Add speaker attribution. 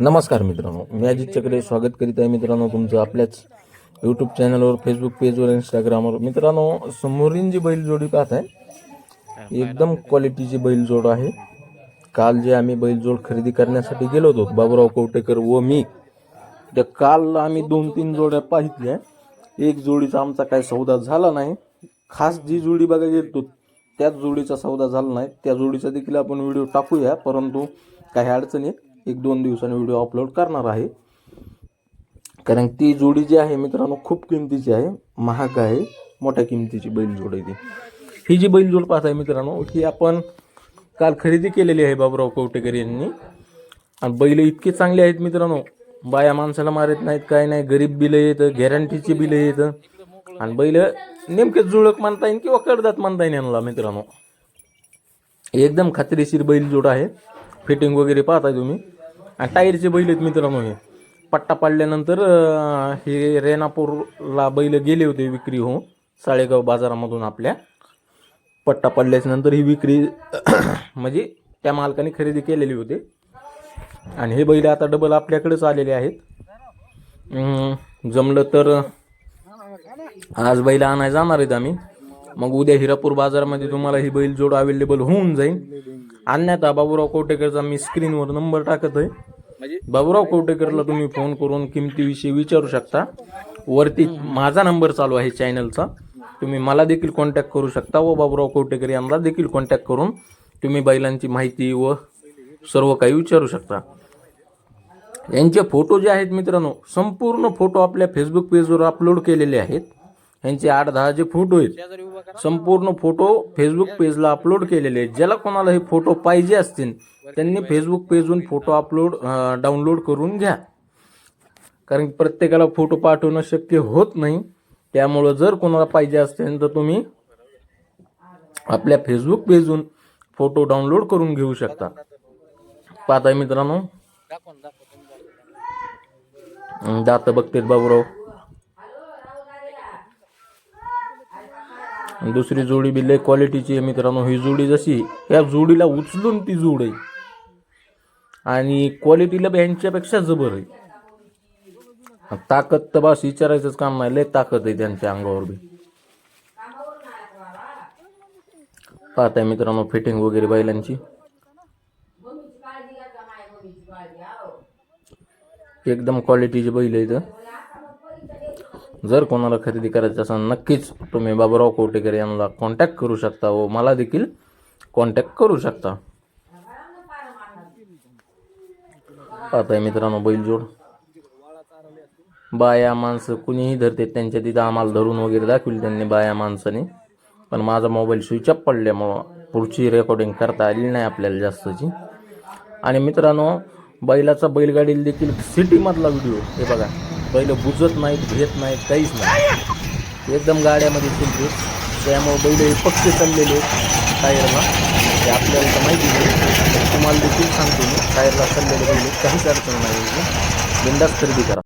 Speaker 1: नमस्कार मित्रांनो मी अजित चक्रे स्वागत करीत आहे मित्रांनो तुमचं आपल्याच यूट्यूब चॅनलवर फेसबुक पेजवर इंस्टाग्रामवर मित्रांनो समोरील जी बैलजोडी पाहत आहे. एकदम क्वालिटीची बैलजोड आहे. काल जे आम्ही बैलजोड खरेदी करण्यासाठी गेलो होतो बाबूराव कवटेकर व मी त्या काल आम्ही दोन तीन जोड्या पाहितल्या एक जोडीचा आमचा काही सौदा झाला नाही. खास जी जोडी बघा गेलो त्याच जोडीचा सौदा झाला नाही. त्या जोडीचा देखील आपण व्हिडिओ टाकूया परंतु काही अडचणी एक दोन दिवसांनी व्हिडिओ अपलोड करणार आहे. कारण ती जोडी जी आहे मित्रांनो खूप किमतीची आहे. महाग आहे. मोठ्या किमतीची बैलजोड आहे ती. ही जी बैलजोड पाहत आहे मित्रांनो ही आपण काल खरेदी केलेली आहे बाबूराव कवटेकर यांनी. आणि बैल इतके चांगले आहेत मित्रांनो. बाया माणसाला मारत नाहीत काय नाही. गरीब बिलं येतं गॅरंटीची बिलं येतं आणि बैल नेमके जुळक मानता येईल किंवा कडदात मानता येईल यांना मित्रांनो. एकदम खात्रीशीर बैल जोड आहे. फिटिंग वगैरे पाहताय तुम्ही. आणि टायरचे बैल आहेत मित्रांनो हे. पट्टा पाडल्यानंतर हे रेनापूरला बैल गेले होते विक्री होऊन साळेगाव बाजारामधून आपल्या. पट्टा पडल्याच्यानंतर ही विक्री म्हणजे त्या मालकाने खरेदी केलेली होती. आणि हे बैल आता डबल आपल्याकडेच आलेले आहेत. जमलं तर आज बैल आणायला जाणार आहेत आम्ही. मग उद्या हिरापूर बाजारामध्ये तुम्हाला ही बैल जोड अवेलेबल होऊन जाईल. अन्यथा बाबूराव कवटेकरचा मी स्क्रीनवर नंबर टाकत आहे. बाबूराव कवटेकरला तुम्ही फोन करून किमतीविषयी विचारू शकता. वरती माझा नंबर चालू आहे चॅनलचा तुम्ही मला देखील कॉन्टॅक्ट करू शकता व बाबूराव कवटेकर यांना देखील कॉन्टॅक्ट करून तुम्ही बैलांची माहिती व सर्व काही विचारू शकता. यांचे फोटो जे आहेत मित्रांनो संपूर्ण फोटो आपल्या फेसबुक पेजवर अपलोड केलेले आहेत. यांचे आठ दहा जे फोटो आहेत संपूर्ण फोटो फेसबुक पेजला अपलोड केलेले आहेत. ज्याला कोणाला हे फोटो पाहिजे असतील त्यांनी फेसबुक पेजवरून फोटो अपलोड डाउनलोड करून घ्या. कारण प्रत्येकाला फोटो पाठवणं शक्य होत नाही. त्यामुळं जर कोणाला पाहिजे असतील तर तुम्ही आपल्या फेसबुक पेजवरून फोटो डाउनलोड करून घेऊ शकता. पाहताय मित्रांनो. दात बघतेत बाबूराव. आणि दुसरी जोडी बी लय क्वालिटीची आहे मित्रांनो. ही जोडी जशी या जोडीला उचलून ती जोड आहे. आणि क्वालिटीला बी यांच्यापेक्षा जबर आहे. ताकद तर बस विचारायचंच काम नाही. लय ताकद आहे त्यांच्या अंगावर बी. पाहताय मित्रांनो फिटिंग वगैरे बैलांची. एकदम क्वालिटीची बैल आहे तर जर कोणाला खरेदी करायचं असेल नक्कीच तुम्ही बाबुराव कोटेकर यांना कॉन्टॅक्ट करू शकता व मला देखील कॉन्टॅक्ट करू शकता. आता मित्रांनो बैलजोड. बाया माणसं कुणीही धरते त्यांच्या तिथं आम्हाला धरून वगैरे दाखवली त्यांनी बाया माणसाने. पण माझा मोबाईल स्विच अप पडल्यामुळं पुढची रेकॉर्डिंग करता आली नाही आपल्याला जास्तची. आणि मित्रांनो बैलाचा बैलगाडीला देखील सिटीमधला व्हिडिओ हे बघा. बैल बुजत नाहीत घेत नाहीत काहीच नाही. एकदम गाड्यामध्ये फिरते त्यामुळे बैल हे पक्के चाललेले आहेत टायरला. ते आपल्याला तर माहिती नाही तुम्हाला देखील सांगतो मी टायरला चाललेले बैल काहीच अडचण नाही बिंदास खरेदी करा.